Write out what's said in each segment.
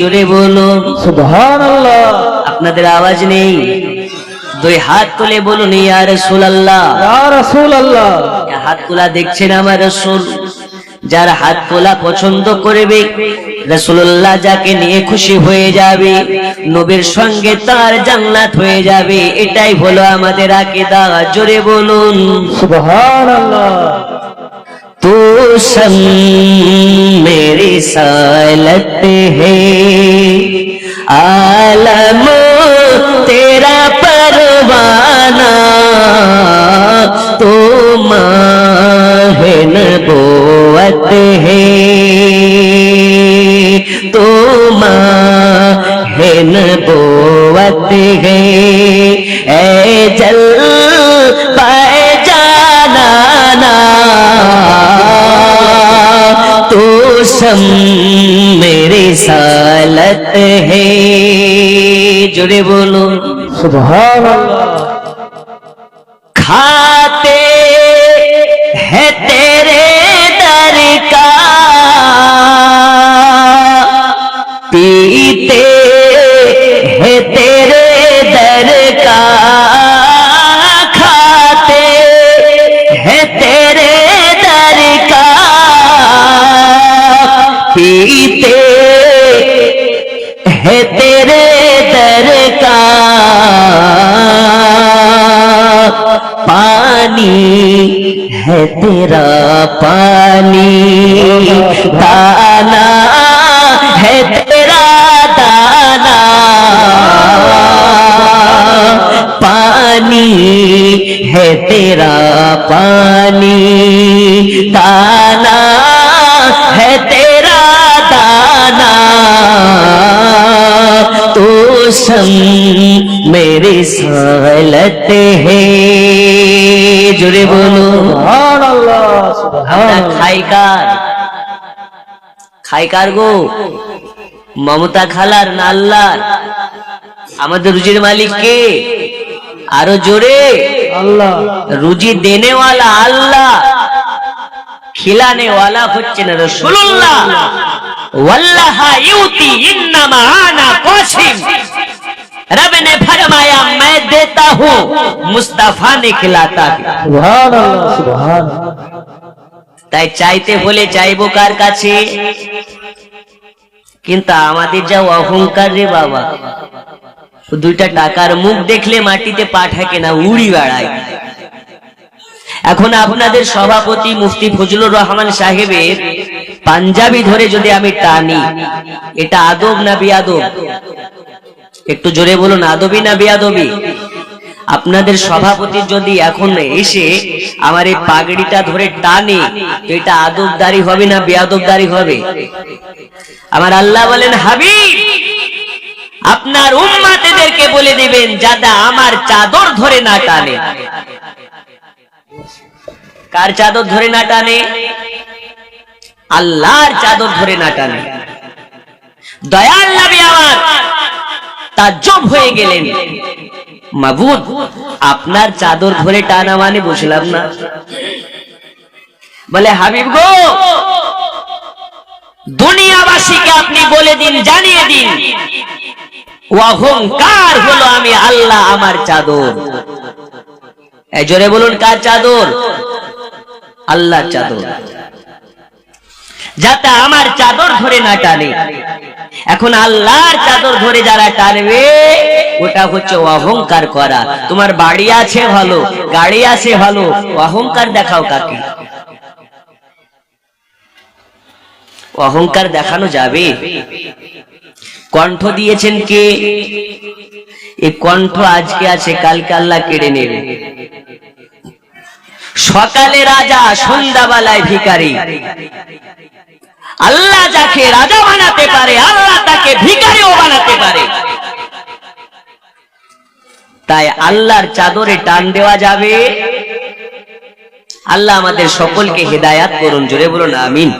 জোরে বলুন আপনাদের আওয়াজ নেই। দুই হাত তুলে বলুন ইয়া রসুল আল্লাহ রসুল হাত তোলা দেখছেন আমার রসুল? যার হাত তোলা পছন্দ করবে রসুল্লাহ যাকে নিয়ে খুশি হয়ে যাবে নবীর সঙ্গে তার জান্নাত হয়ে যাবে এটাই হলো আমাদের আকিদা। জোরে বলুন। তো সম মেরে সালতে হে। आलम तेरा परवाना तो जुड़े बोलो সুবহানাল্লাহ खाते है तेरे दर का पीते है तेरे दर का खाते है तेरे दर का पीते है तेरे दर का पानी है तेरा पानी। दाना है तेरा दाना। पानी है तेरा पानी। दाना है तेरा सम मेरी सालत है জোরে বলো সুবহানাল্লাহ আমরা সুবহানাল্লাহ খাই কার খাই কার গো মমতা খালার না আল্লাহর আমাদের রুজির মালিক কে আরো জোরে আল্লাহ রুজি দেনেওয়ালা আল্লাহ খিলানে ওয়ালা হচ্ছে না রসুল্লাহ वल्लाहा यूती इन्नमा आना कासिम रब ने फरमाया मैं देता हूँ मुस्तफा ने खिलाता है সুবহানাল্লাহ সুবহানাল্লাহ তাই চাইতে বলে চাইবো কার কাছে কিন্তু আমাদের যা অহংকার রে বাবা ও দুইটা টাকার মুখ দেখলে মাটিতে পা ঠেকে না উড়ি বেড়ায় এখন আপনাদের সভাপতি মুফতি ফজলুর রহমান সাহেবের পাঞ্জাবি ধরে যদি আমি টানি, এটা আদব না বিয়াদব? একটু জোরে বলুন, আদবি না বিয়াদবি? আপনাদের সভাপতি যদি এখন এসে আমার এই পাগড়িটা ধরে টানে, তো এটা আদবদারি হবে না বেয়াদবদারি হবে? আমার আল্লাহ বলেন, হাবিব, আপনার উম্মাতেদেরকে বলে দিবেন, যাদা আমার চাদর ধরে না টানে। কার চাদর ধরে না টানে? আল্লাহর চাদর ধরে না টানে। দয়াল নবী আমার তাজ্জব হয়ে গেলেন। মাবুদ, আপনার চাদর ধরে টানা মানে বুঝলাম না। বলে, হাবিব গো, দুনিয়াবাসীকে আপনি বলে দিন, জানিয়ে দিন। অহংকার হলো আমি আল্লাহ আমার চাদর। এই জোরে বলুন, কার চাদর? আল্লাহর চাদর। যাতে আমার চাদর ধরে না টানে। এখন আল্লাহর চাদর ধরে যারা টানবে, ওটা হচ্ছে অহংকার করা। তোমার বাড়ি আছে ভালো, গাড়ি আছে ভালো, অহংকার দেখাও কাকে? অহংকার দেখানো যাবে? কণ্ঠ দিয়েছেন কে? এই কণ্ঠ আজকে আছে, কালকে আল্লাহ কেড়ে নেবে। সকালে রাজা, সন্ধ্যাবেলায় ভিকারি আল্লাহ যাকে রাজা বানাতে পারে, আল্লাহ তাকে ভিকারিও বানাতে পারে। তাই আল্লাহর চাদরে টান দেওয়া যাবে। আল্লাহ আমাদের সকলকে হেদায়াত করুন, জোরে বলুন, আমিন।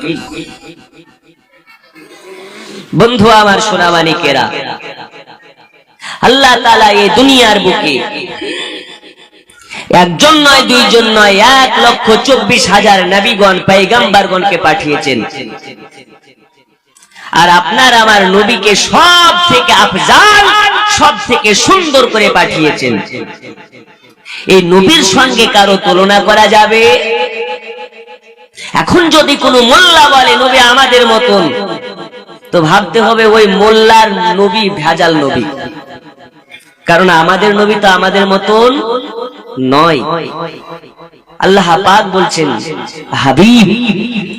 বন্ধু আমার সোনামানিকেরা, আল্লাহ তালা এই দুনিয়ার বুকে একজন নয়, দুইজন নয়, এক লক্ষ চব্বিশ হাজার নবীগণ পাইগাম্বারগণকে পাঠিয়েছেন। আর আপনার আমার নবীকে সব থেকে আফজাল সব থেকে সুন্দর করে পাঠিয়েছেন। এই নবীর সঙ্গে কারও তুলনা করা যাবে? এখন যদি কোনো মোল্লা বলে, নবী আমাদের মতন, তো ভাবতে হবে ওই মোল্লার নবী ভেজাল নবী। কারণ আমাদের নবী তো আমাদের মতন নয়। আল্লাহ পাক বলছেন, হাবিব,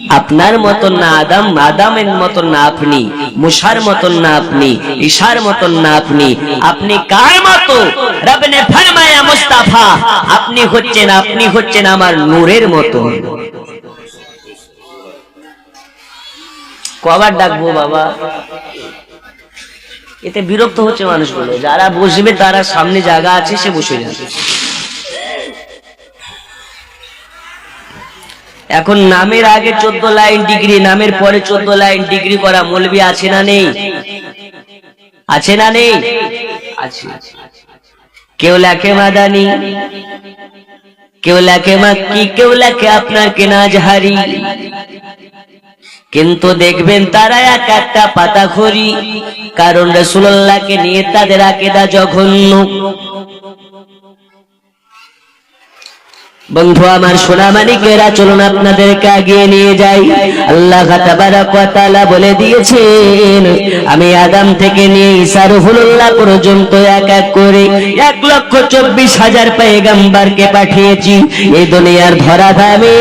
আপনার মতন না আদম, আদামের মতন না আপনি, মুসার মতন না আপনি, ঈশার মতন না আপনি আপনি কার মতো? মুস্তাফা, আপনি হচ্ছেন আপনি হচ্ছেন আমার নূরের মতো। কবার ডাকবো বাবা? এতে বিরক্ত হচ্ছে মানুষগুলো। যারা বসবে, তারা সামনে জায়গা আছে, সে বসে যাবে। এখন নামের আগে চোদ্দ লাইন ডিগ্রি, নামের পরে চোদ্দ লাইন ডিগ্রি করা মৌলবি আছে না নেই? আছে না নেই? কেউ লেখে মাদানি, কেউ লেখে মাক্কি, কেউ লেখে আপনার কেনা জাহারি কিন্তু দেখবেন তারা এক একটা পাতা খড়ি কারণ রসুল্লাহকে নিয়ে তাদের আকেদা জঘন্য। বন্ধু, আমার সোনা মানিকেরা চলুন আপনাদেরকে আগিয়ে নিয়ে যাই। আল্লাহ তাআলা বলে দিয়েছেন, আমি আদাম থেকে নিয়ে ঈসা রুহুল্লাহ পর্যন্ত এক এক করে এক লক্ষ চব্বিশ হাজার পায়ে গাম্বারকে পাঠিয়েছি। এই দুনিয়ার ধরা ধরাধামে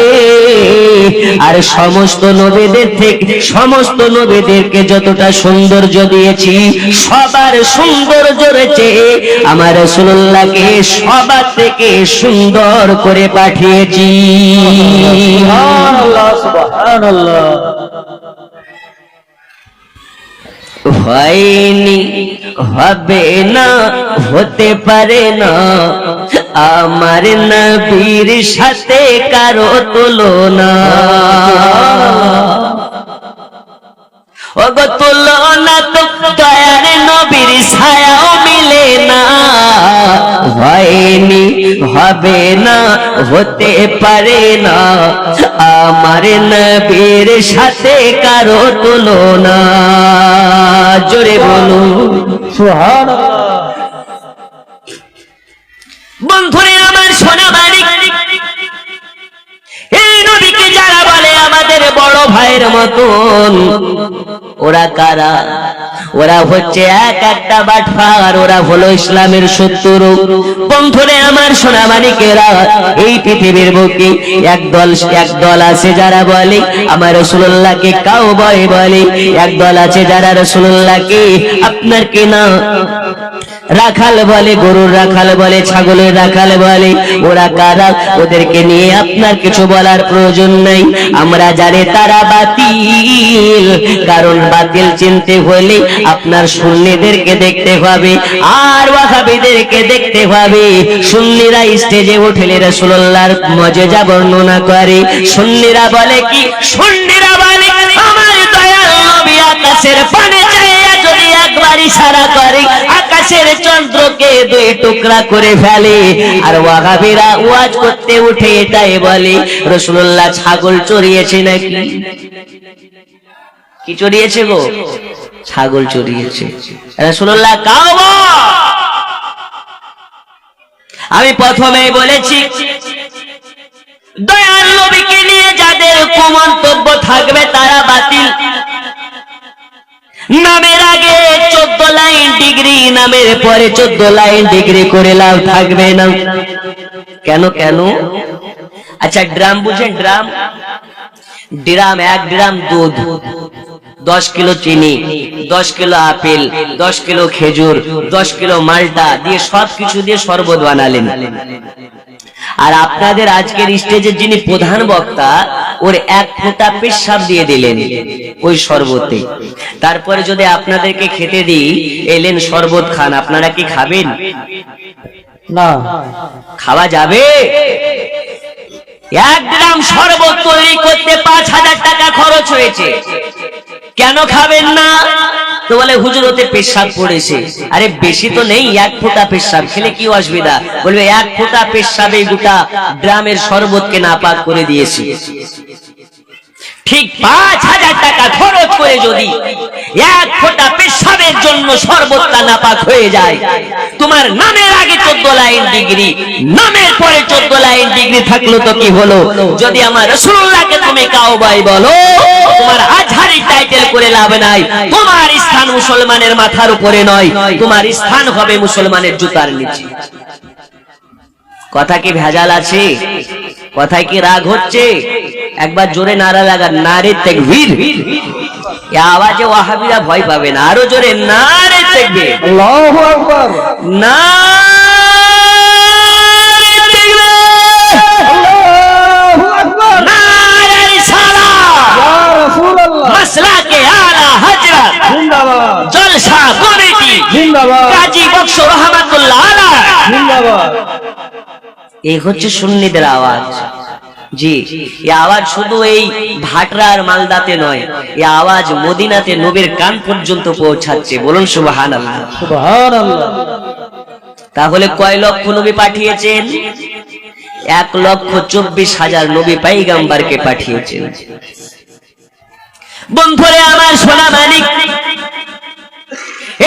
আর সমস্ত নবীদের থেকে সমস্ত নবীদেরকে যতটা সৌন্দর্য দিয়েছি, সবার সৌন্দর্য রয়েছে। আমার রসুল্লাহকে সবার থেকে সুন্দর করে পাঠিয়েছি। আল্লাহ হয়নি, হবে না, হতে পারে না। আমার নবীর সাথে কারও তুলনা। ওগো তুলনা তো দয়ার নবীর ছায়াও মিলে না। হয়নি হবে না হতে পারে না। আমার নবীর সাথে কারও তুলনা। জোরে বলুন। সুবহানাল্লাহ। বন্ধুরে আমার সোনা বাড়ি আমাদের বড় ভাইয়ের মতন। ওরা কারা? ওরা হচ্ছে এক একটা বাটফার, ওরা হলো ইসলামের শত্রু। বন্ধুরে, আমার সোনা মানিকেরা, এই পৃথিবীর বুকে এক দল এক দল আছে যারা বলে, আমার রসুল্লাহকে কাউ বয় বলে। এক দল আছে যারা রসুল্লাহকে আপনার কেনা। রাখাল বলে, গরুর রাখাল বলে, ছাগলের রাখাল বলে। ওরা কারা? ওদেরকে নিয়ে আপনার কিছু বলার প্রয়োজন নাই। আমরা জানি তারা বাতিল। কারণ বাতিল চিনতে হলে আপনার সুন্নিদেরকে দেখতে হবে, আর ওয়াহাবিদেরকে দেখতে হবে। সুন্নিরা স্টেজে উঠলে রাসূলুল্লাহর মজেজা বর্ণনা করে। সুন্নিরা বলে কি? সুন্নিরা বলে, আমার দয়াল নবী আকাশের পানে একবার ইশারা করে, আকাশের চন্দ্রকে দুই টুকরা করে ফেলে। আর ওয়াহাবিরা ওয়াজ করতে উঠে এটাই বলে রসুল্লাহ ছাগল চড়িয়েছে নাকি? কি চড়িয়েছে গো? ছাগল চড়িয়েছে। রসুল্লাহ কাও আমি প্রথমেই বলেছি, দয়াল নবীকে নিয়ে যাদের কুমন্তব্য থাকবে তারা বাতিল। নামের আগে চোদ্দ লাইন ডিগ্রি, নামের পরে চোদ্দ লাইন ডিগ্রি করে লাভ থাকবে না। কেন কেন? আচ্ছা ড্রাম বুঝেন, ড্রাম। ড্রাম, এক ড্রাম দুধ, দশ কিলো চিনি, দশ কিলো আপেল, দশ কিলো খেজুর, দশ কিলো মালটা দিয়ে সব কিছু দিয়ে শরবত বানালেন। আর আপনাদের আজকের স্টেজের যিনি প্রধান বক্তা ওর এক ফোঁটা পেশাব দিয়ে দিলেন ওই শরবতে। তারপরে যদি আপনাদেরকে খেতে দিই এলেন শরবত খান। আপনারা কি খাবেন? না। খাওয়া যাবে? এক গ্রাম শরবত তৈরি করতে পাঁচ হাজার টাকা খরচ হয়েছে। কেন খাবেন না? তো বলে, হুজুর, ওতে পেশাব পড়েছে। আরে, বেশি তো নেই, এক ফোঁটা পেশাব। খেলে কি অসুবিধা? বলবে, এক ফোঁটা পেশাবে গোটা গ্রামের শরবতকে নাপাক করে দিয়েছি। ঠিক পাঁচ হাজার টাকা খরচ করে যদি এক ফোঁটা পেশাবের জন্য সর্বত্রা নাপাক হয়ে যায়, তোমার নামের আগে চোদ্দ লাইন ডিগ্রি, নামের পরে চোদ্দ লাইন ডিগ্রি থাকল তো কি হলো? যদি আমার রসুল্লাহকে তুমি কাউ বাই বলো, তোমার আজহারি টাইটেল করে লাভ নাই, তোমার স্থান মুসলমানের মাথার উপরে নয়, তোমার স্থান হবে মুসলমানের জুতার নিচে। কথা কি ভেজাল আছে? কথায় কি রাগ হচ্ছে? একবার জোরে নারা লাগা নারে তেকবীর। আওয়াজে ওয়াহাবিরা ভয় পাবে না আরও জোরে নারে তেকবীর। আল্লাহু আকবার। জিন্দাবাদ। জলসা কমিটি কাজী বক্স রহমাতুল্লাহ জিন্দাবাদ। এই হচ্ছে সুন্নিদের আওয়াজ। জি এই আওয়াজ শুধু এই ভাটরা আর মালদাতে নয় এই আওয়াজ মদিনাতে নবীর কান পর্যন্ত পৌঁছাচ্ছে। বলুন সুবাহান সুবহানাল্লাহ। তাহলে কয় লক্ষ নবী পাঠিয়েছেন? এক লক্ষ চব্বিশ হাজার নবী পাইগাম্বারকে পাঠিয়েছেন। বন্ধুরে আমার সোনা মানিক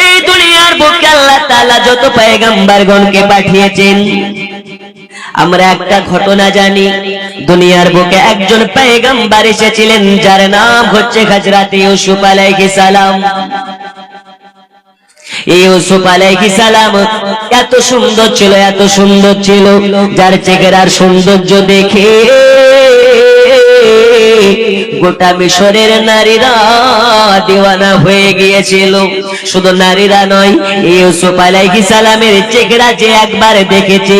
এই দুনিয়ার বুকে আল্লাহ তাআলা যত পায়গাম্বারগণকে পাঠিয়েছেন আমরা একটা ঘটনা জানি। দুনিয়ার বুকে একজন পেগম্বার এসেছিলেন, যার নাম হচ্ছে হযরত ইউসুফ আলাইহিস সালাম। ইউসুফ আলাইহিস সালাম এত সুন্দর ছিল, এত সুন্দর ছিল, যার চেহারার সৌন্দর্য দেখে গোটা মিশরের নারীরা দিওয়ানা হয়ে গিয়েছিল। শুধু নারীরা নয়, ইউসুফ আলাইহিস সালামের চেহারা যে একবার দেখেছি,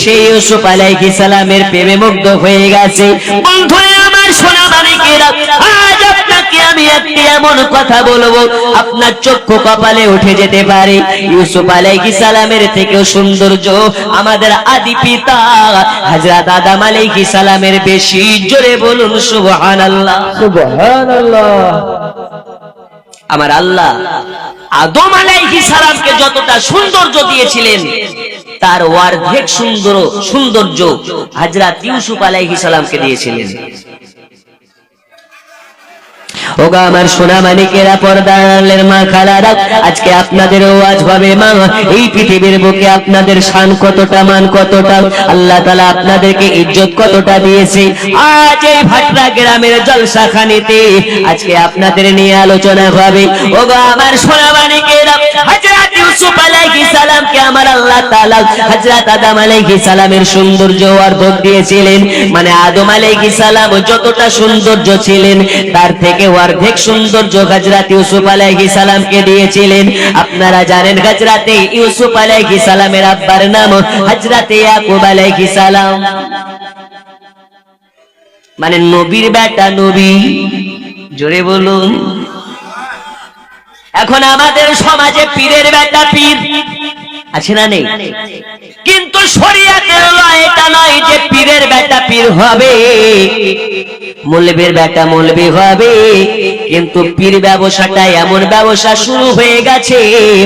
সেই ইউসুফ আলাইহিস সালামের প্রেমে মুগ্ধ হয়ে গেছে। বন্ধুরা, আমার সোনা মানিকেরা আমি একটি এমন কথা বলব আপনার চক্ষু কপালে উঠে যেতে পারে। ইউসুফ সালামের থেকেও সৌন্দর্য আমাদের আদি পিতা হযরত আদম আলাইহিস সালামের বেশি। জোরে বলুন সুবহানাল্লাহ। সুবহানাল্লাহ। আমার আল্লাহ আদম সালামকে যতটা সৌন্দর্য দিয়েছিলেন তার অর্ধেক সুন্দর সৌন্দর্য হযরত ইউসুফ আলাইহিস সালামকে দিয়েছিলেন। ওগা আমার সোনা মানিকেরা পর্দালের মা খালারা, আজকে আপনাদের ওয়াজ হবে, মা, এই পৃথিবীর বুকে আপনাদের শান কতটা, মান কতটা, আল্লাহ আপনাদেরকে ইজ্জত কতটা দিয়েছে। আজ এই ভাটরা গ্রামের জলসাখানিতে আজকে আপনাদের নিয়ে আলোচনা হবে। ওগা আমার সোনা দিয়েছিলেন। মানে আদম সালাম যতটা সৌন্দর্য ছিলেন, তার থেকে অর্ধেক সৌন্দর্য হযরত ইউসুফ আলাইহিস সালামকে দিয়েছিলেন। আপনারা জানেন হযরত ইউসুফ আলাইহিস সালামের আব্বার নাম হযরত ইয়াকুব আলাইহিস সালাম। মানে নবীর বেটা নবী। জোরে বলুন। এখন আমাদের সমাজে পীরের বেটা পীর। আছে না নেই? কিন্তু এটা নয় যে পীরের বেটা পীর হবে মৌলবীর বেটা মৌলবী হবে কিন্তু পীর ব্যবসাটা এমন ব্যবসা শুরু হয়ে গেছে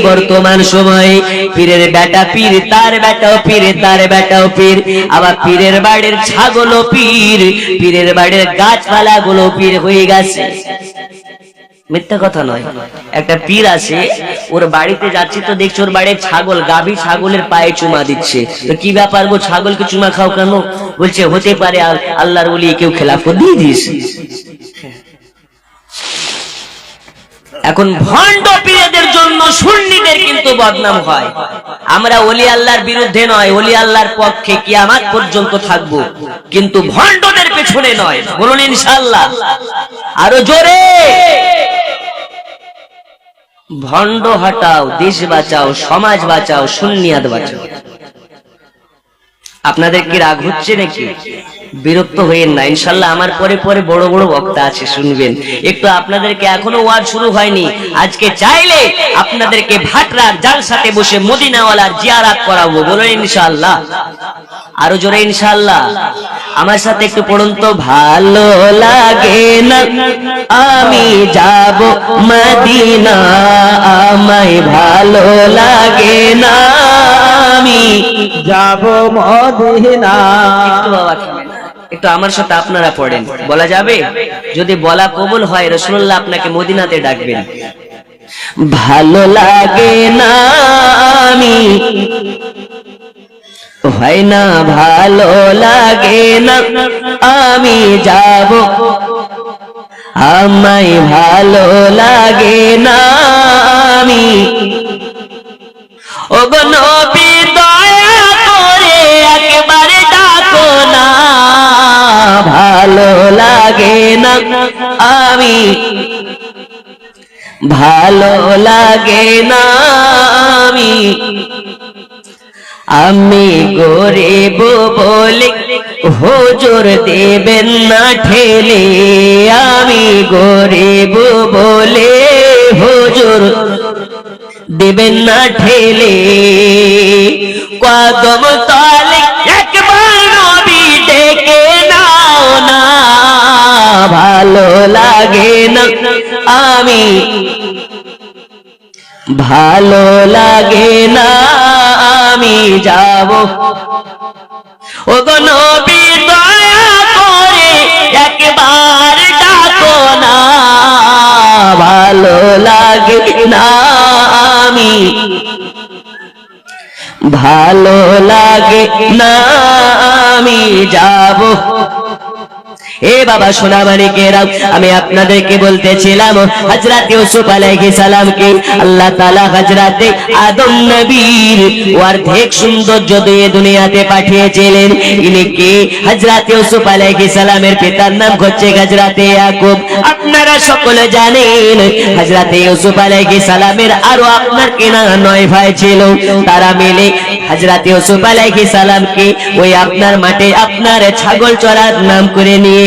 বর্তমান সময়ে। পীরের বেটা পীর তার বেটাও পীর তার বেটাও পীর। আবার পীরের বাড়ির ছাগলও পীর পীরের বাড়ির গাছপালাগুলো পীর হয়ে গেছে। মিথ্যা কথা নয়। একটা পীর আছে, ওর বাড়িতে যাচ্ছি তো দেখছি ওর বাড়ির ছাগল, গাভী ছাগলের পায়ে চুমা দিচ্ছে। তো কি ব্যাপার গো, ছাগলকে চুমা খাও কেন? বলছে, হতে পারে আল্লাহর বলি কেউ খেলাফ দিয়ে দিস এখন ভণ্ড পীরেদের জন্য সুন্নিদের কিন্তু বদনাম হয়। আমরা ওলি আল্লাহর বিরুদ্ধে নয়, ওলি আল্লাহর পক্ষে কিয়ামাত পর্যন্ত থাকব। কিন্তু ভণ্ডদের পেছনে নয়। বলুন ইনশাআল্লাহ। আরও জোরে! ভণ্ড হটাও, দেশ বাঁচাও, সমাজ বাঁচাও সুন্নিয়াদ বাঁচাও। আপনাদের কি রাগ হচ্ছে নাকি? বিরক্ত হইেন না, ইনশাল্লাহ আমার পরে পরে বড় বড় বক্তা আছে, শুনবেন। একটু আপনাদেরকে এখনও ওয়াজ শুরু হয়নি। আজকে চাইলে আপনাদেরকে ভাটরার জালসাতে বসে মদিনাওয়ালার জিয়ারাত করাবো, বলুন ইনশাল্লাহ। আরও জোরে ইনশাল্লাহ। আমার সাথে একটু পড়ুন তো ভালো লাগে না। আমি যাব মদিনা আমায় ভালো লাগে না। আমি যাব মদিনা। একটু আমার সাথে আপনারা পড়েন। বলা যাবে? যদি বলা কবুল হয় রসুল্লাহ আপনাকে মদিনাতে ডাকবেন। ভালো লাগে না আমি হয় না ভালো লাগে না, আমি যাব। আমায় ভালো লাগে না, আমি। ও নবী, দয়া করে একবার ডাকো না। ভালো লাগে না, আমি। ভালো লাগে না, আমি। আমি গরিব বলে হুজুর দেবেন না ঠেলে। আমি গরিব বলে হুজুর দেবেন না ঠেলে। কদম তলে একবার নবী ডেকে নাও না। ভালো লাগে না। আমি ভালো লাগে না। আমি যাব। ও গো নবী, দয়া করে একবার ডাকো না। ভালো লাগে না আমি। ভালো লাগে না আমি যাব। এ বাবা সোনা মানিকেরা আমি আপনাদেরকে বলতেছিলাম হজরত ইউসুফ আলাইহিস সালামকে আল্লাহ তাআলা হজরতে আদম নবীর অর্ধেক সৌন্দর্য দিয়ে দুনিয়াতে পাঠিয়েছিলেন। ইনি কে? হজরত ইউসুফ আলাইহিস সালামের পিতার নাম হচ্ছে হজরতে ইয়াকুব। আপনারা সকলে জানেন হজরতে ইউসুফ আলাইহিস সালামের আরও আপনার কেনা নয় ভাই ছিল। তারা মিলে হজরত ইউসুফ আলাইহিস সালামকে ওই আপনার মাঠে আপনার ছাগল চড়ার নাম করে নিয়ে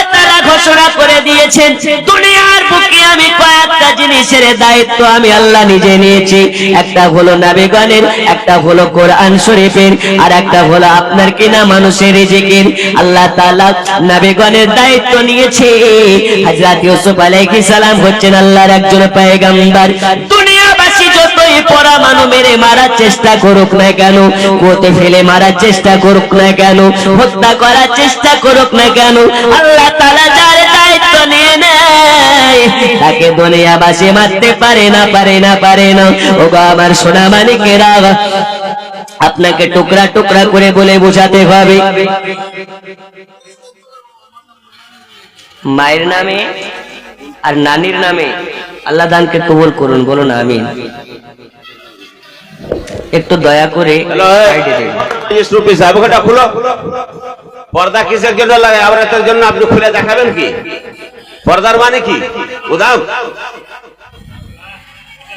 ঘোষণা করে দিয়েছেন, দুনিয়ার বুকে আমি কয়েকটা জিনিসের দায়িত্ব আমি আল্লাহ নিজে নিয়েছি। একটা হলো নাবিগণের একটা হলো কোরআন শরীফের, আর একটা হলো আপনার কিনা মানুষের রিজিকের। আল্লাহ তাআলা নাবিগণের দায়িত্ব নিয়েছে। হযরত ইউসুফ আলাইহিস সালাম হচ্ছেন আল্লাহর একজন পয়গম্বর। মেরে মারার চেষ্টা করুক না কেন? কোতে ফেলে মারার চেষ্টা করুক না কেন? হত্যা করার চেষ্টা করুক না কেন? আল্লাহ তাআলা যার দায়িত্ব নিয়ে নেয়, তাকে মারতে পারে না পারে না পারে না। আমার সোনা আপনাকে টুকরা টুকরা করে বলে বোঝাতে হবে। মায়ের নামে আর নানির নামে আল্লাহ দানকে কবুল করুন, বলুন আমিন। একটু দয়া করে ওটা খুলো। পর্দা কিসের জন্য লাগে? আবরাতের জন্য আপনি খুলে দেখাবেন কি? পর্দার মানে কি? উদাম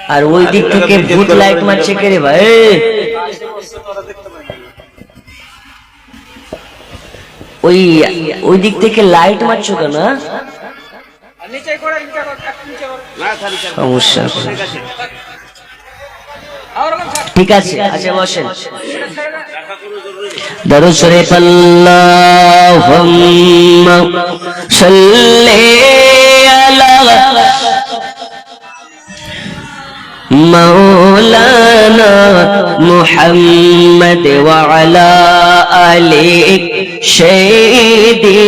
আর ওই দিক থেকে ভূত লাইট মারছে কে রে ভাই? ওই ওই দিক থেকে লাইট মারছো কেন হ্যাঁ? সমস্যা। ঠিক আছে আচ্ছা বসেন। দরুদ শরীফ আলা মাওলানা মুহাম্মদ ওয়া আলা আলি সাইয়্যিদিনা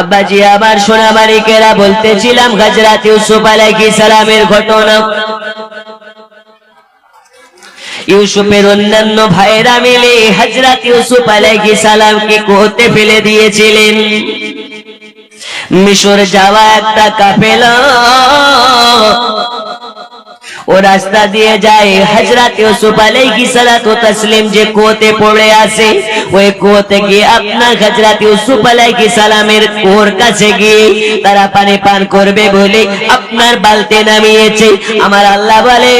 আব্বাজি, আমার সোনা মালিকেরা বলতেছিলাম হজরত ইউসুফ আলাইহিস সালামের ঘটনা। ইউসুফের অন্যান্য ভাইরা মিলে হজরত ইউসুফ আলাইহিস সালামকে কোতে ফেলে দিয়েছিলেন। মিশর যাওয়া একটা কাফেলা। ও রাস্তা দিয়ে যায়। হজরত ইউসুফ আলাইহিস সালাতু তাসলিম যে কুয়োতে পড়ে আছে, ওই কুয়োতে গিয়ে আপনার হজরত ইউসুফ আলাইহিস সালামের কুয়োর কাছে গিয়ে তারা পানি পান করবে বলে আপনার বালতি নামিয়েছে। আমার আল্লাহ বলে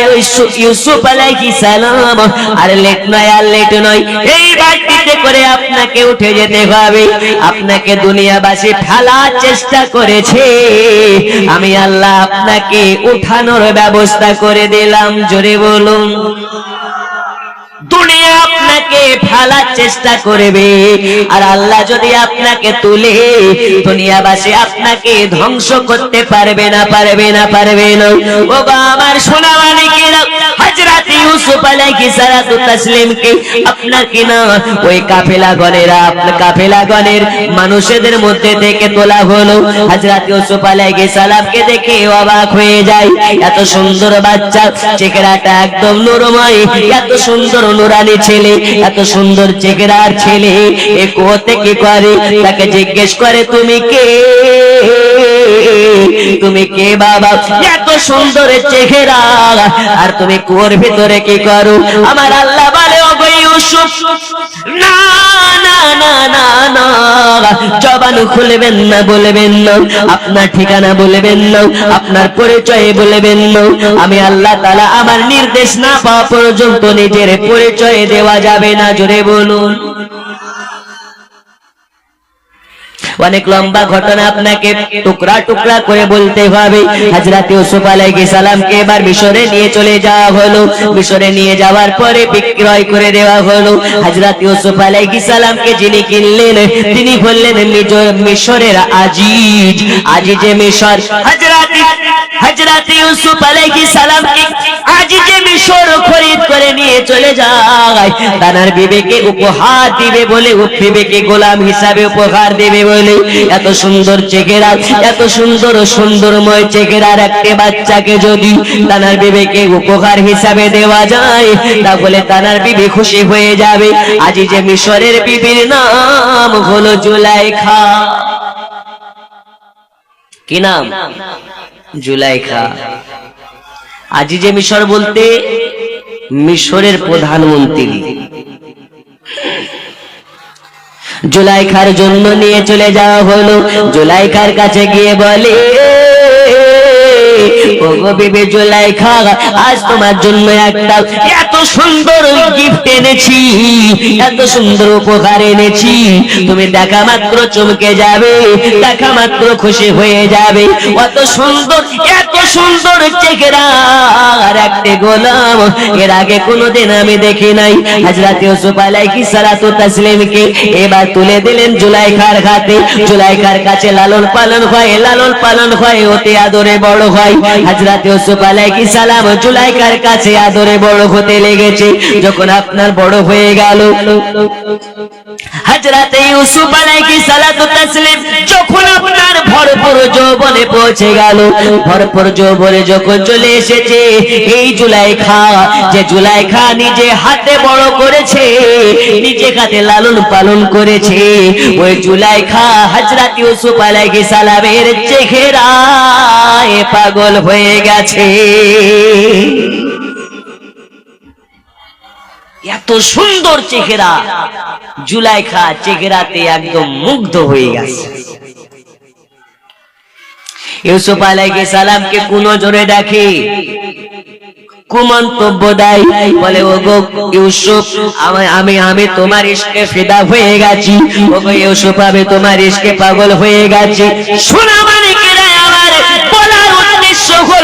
ইউসুফ আলাইহিস সালাম, আর লেট নয়, আর লেট নয়। এই বালতিতে করে আপনাকে উঠে যেতে হবে। আপনাকে দুনিয়াবাসী ফেলার চেষ্টা করেছে। আমি আল্লাহ আপনাকে উঠানোর ব্যবস্থা করে দিলাম। জোরে বলুন। দুনিয়া আপনাকে ফেলার চেষ্টা করবে। আর আল্লাহ যদি আপনাকে তুলে, দুনিয়াবাসী আপনাকে ধ্বংস করতে পারবে না পারবে না পারবে না। ও আমার মানিকেরা হযরত ইউসুফ আলাইহিস সালাতু তাসলিমকে, আপনার ওই কাফেলা কাফেলা মানুষদের মধ্যে থেকে তোলা হলো। হযরত ইউসুফ আলাইহিস দেখে অবাক হয়ে যায়, এত সুন্দর বাচ্চা, চেহারাটা একদম নুরময় এত সুন্দর নুরানি ছেলে, এত সুন্দর চেহারার ছেলে, এ কোতে কি করে? তাকে জিজ্ঞেস করে, তুমি কে? তুমি কে বাবা? এত সুন্দর চেহারা, আর তুমি কোর ভিতরে কি করো? আমার আল্লাহ বলে ইউসুফ না না না না না। জবান খুলবেন না, বলবেন না। আপনার ঠিকানা বলবেন না, আপনার পরিচয় বলবেন না। আমি আল্লাহ তাআলা আমার নির্দেশ না পাওয়া পর্যন্ত নিজের পরিচয় দেওয়া যাবে না, জোরে বলুন। অনেক লম্বা ঘটনা আপনাকে টুকরা টুকরা করে বলতে হবে। হাজরাতে ইউসুফ আলাইহিস সালামকে এবার মিশরে নিয়ে চলে যাওয়া হলো। মিশরে নিয়ে যাওয়ার পরে বিক্রয় করে দেওয়া হলো। হাজরাত ইউসুফ আলাইহিস সালামকে যিনি কিনলেন, তিনি বললেন মিশরের আজিজ, আজিজে মিশর। হযরত হযরত ইউসুফ আলাইহিস সালামকে আজিজে মিশর খরিদ করে নিয়ে চলে যায়, তানার বিবেকে উপহার দিবে বলে বিবেকে গোলাম হিসাবে উপহার দেবে বলে। এত সুন্দর চেহারা, এত সুন্দর সুন্দরময় চেহারার একটা বাচ্চাকে যদি তানার বিবেকে উপহার হিসাবে দেওয়া যায়, তাহলে তানার বিবি খুশি হয়ে যাবে। আজি যে মিশরের বিবির নাম হলো জুলাইখা। কি নাম? জুলাইখা। আজি যে মিশর বলতে মিশরের প্রধানমন্ত্রী। জুলাইখার জন্য নিয়ে চলে যাওয়া হলো। জুলাইখার কাছে গিয়ে বলে, ওগো বিবি জুলাইখা, আজ তোমার জন্য একটা এত সুন্দর গিফট এনেছি, এত সুন্দর উপহার এনেছি। তুমি দেখা মাত্র চমকে যাবে, দেখা মাত্র খুশি হয়ে যাবে। অত সুন্দর, এত সুন্দর আর একটা গোলাম। এর আগে কোনোদিন আমি দেখি নাই। তাসলিমকে এবার তুলে দিলেন জুলাইখার হাতে জুলাইখার কাছে লালন পালন হয়, লালন পালন হয়, অতি আদরে বড় হয়। হযরত ইউসুফ আলাইহিস সালাম জুলাইখার কাছে আদরে বড় হতে লেগেছে, যখন আপনার বড় হয়ে গেল। হযরত ইউসুফ আলাইহিস সালাতু তাসলিম যখন আপনার ভরপুর যৌবনে পৌঁছে গেল, ভরপুর যৌবনে যখন চলে এসেছে, এই জুলাইখা, যে জুলাইখা নিজে হাতে বড় করেছে, নিজে হাতে লালন পালন করেছে, ওই জুলাইখা হযরত ইউসুফ আলাইহিস সালামের চেহারায় পাগল হয়ে গেছে। এত সুন্দর চেহারা। জুলাইখা চেহারাতে একদম মুগ্ধ হয়ে গেছে। ইউসুফ আলাইহিস সালামকে কোন জোরে ডাকে পাগল হয়ে গেছি। শোনা মানে কিরা আমার বলার উদ্দেশ্য হলো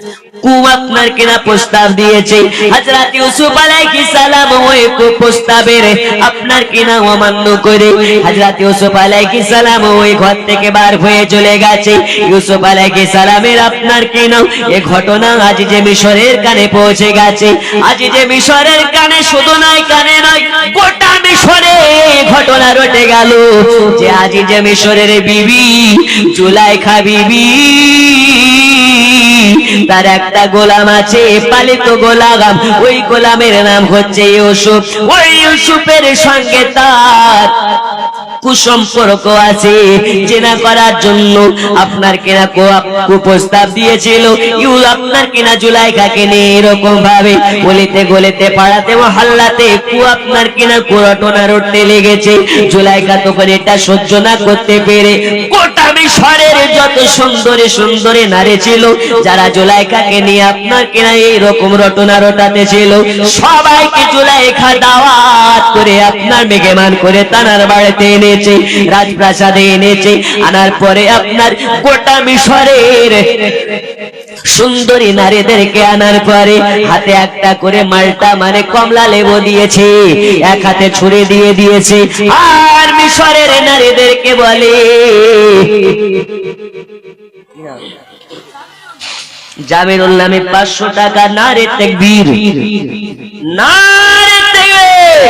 কু কু আপনার কিনা প্রস্তাব দিয়েছে। হযরত ইউসুফ আলাইহিস সালাম ওই কু প্রস্তাবের আপনার কিনা অমান্য করে হযরত ইউসুফ আলাইহিস সালাম ওই ঘর থেকে বার হয়ে চলে গেছে। ইউসুফ আলাইহিস সালামের আপনার কিনা এ ঘটনা আজ যে মিশরের কানে পৌঁছে গেছে। আজ যে মিশরের কানে শুধু নয়, কানে নয়, গোটা মিশরে ঘটনা রটে গেল। যে আজ যে মিশরের বিবি, জুলাইখা বিবি তার একটা গোলাম আছে, পালিত গোলাম। ওই গোলামের নাম হচ্ছে ইউসুফ। ওই ইউসুফের সঙ্গে তার কুসম্পর্ক আছে। চেনা করার জন্য আপনার কেনা কুপ্রস্তাব দিয়েছিল। ইউ আপনার কিনা জুলাইখাকে নিয়ে এরকম ভাবে গলিতে গলিতে, পাড়াতে ও হাল্লাতে কু আপনার কিনা কুরটনা রটতে লেগেছে। জুলাইখা তখন এটা সহ্য না করতে পেরে গোটা মিশরের যত সুন্দরী সুন্দরী নারী ছিল, যারা জুলাইখাকে নিয়ে আপনার কিনা এইরকম রটনা রটাতে ছিল, সবাইকে জুলাইখা দাওয়াত করে আপনার মেঘেমান করে তানার বাড়িতে এনেছে, রাজপ্রাসাদে এনেছে, আনার পরে আপনার গোটা মিশরের সুন্দরী নারীদেরকে আনার পরে হাতে একটা করে মালটা মানে কমলা লেবু দিয়েছে। এক হাতে ছুড়ে দিয়ে দিয়েছে। আর মিশরের নারীদেরকে বলে জামিরুল নামে পাঁচশো টাকা তেকবীর। নারে তেকবীর।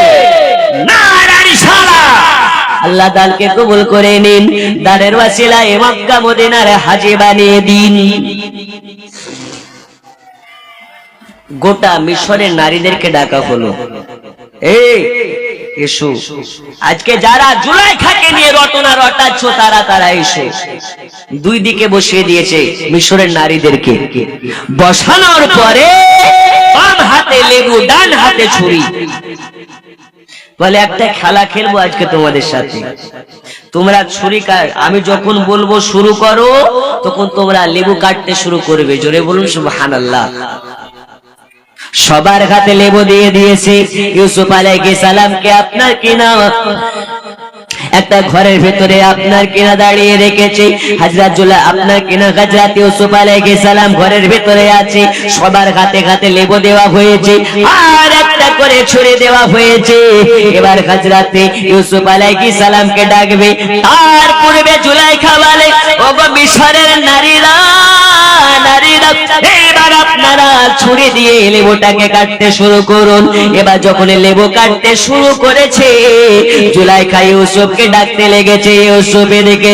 আল্লাহ দালকে কবুল করে নিন। দানের ওয়াসিলায় মক্কা মদিনার হাজি বানিয়ে দিন। গোটা মিশরের নারীদেরকে ডাকা হলো। এই, এসো। আজকে যারা জুলাই খাকে নিয়ে রটনা রটাচ্ছ, তারা তারা এসো। দুই দিকে বসিয়ে দিয়েছে মিশরের নারীদেরকে। বসানোর পরে বাম হাতে লেবু, ডান হাতে ছুরি। বলে, একটা খেলা খেলব আজকে তোমাদের সাথে। তোমরা ছুরি কাট, আমি যখন বলব শুরু করো, তখন তোমরা লেবু কাটতে শুরু করবে। জোরে বলুন, সুবহানাল্লাহ। সবার হাতে লেবু দিয়ে দিয়েছে। ইউসুফ আলাইহিস সালামকে আপনার কিনা একটা ঘরের ভেতরে আপনার কিনা দাঁড়িয়ে রেখেছে। হাজরাত জুলা আপনার কিনা হাজরাত ইউসুফ আলাইহিস সালাম ঘরের ভেতরে আছে। সবার হাতে হাতে লেবু দেওয়া হয়েছে, আর একটা করে ছুড়ে দেওয়া হয়েছে। এবার হাজরাতে ইউসুফ আলাইহিস সালামকে ডাকবে, তার পূর্বে জুলাইখা বলে, ওগো মিশরের নারীরা, এবার আপনারা ছুরি দিয়ে লেবুটাকে কাটতে শুরু করুন। এবার যখন লেবু কাটতে শুরু করেছে, জুলাইখা ইউসুফকে ডাকতে লেগেছে ইউসুফ এদিকে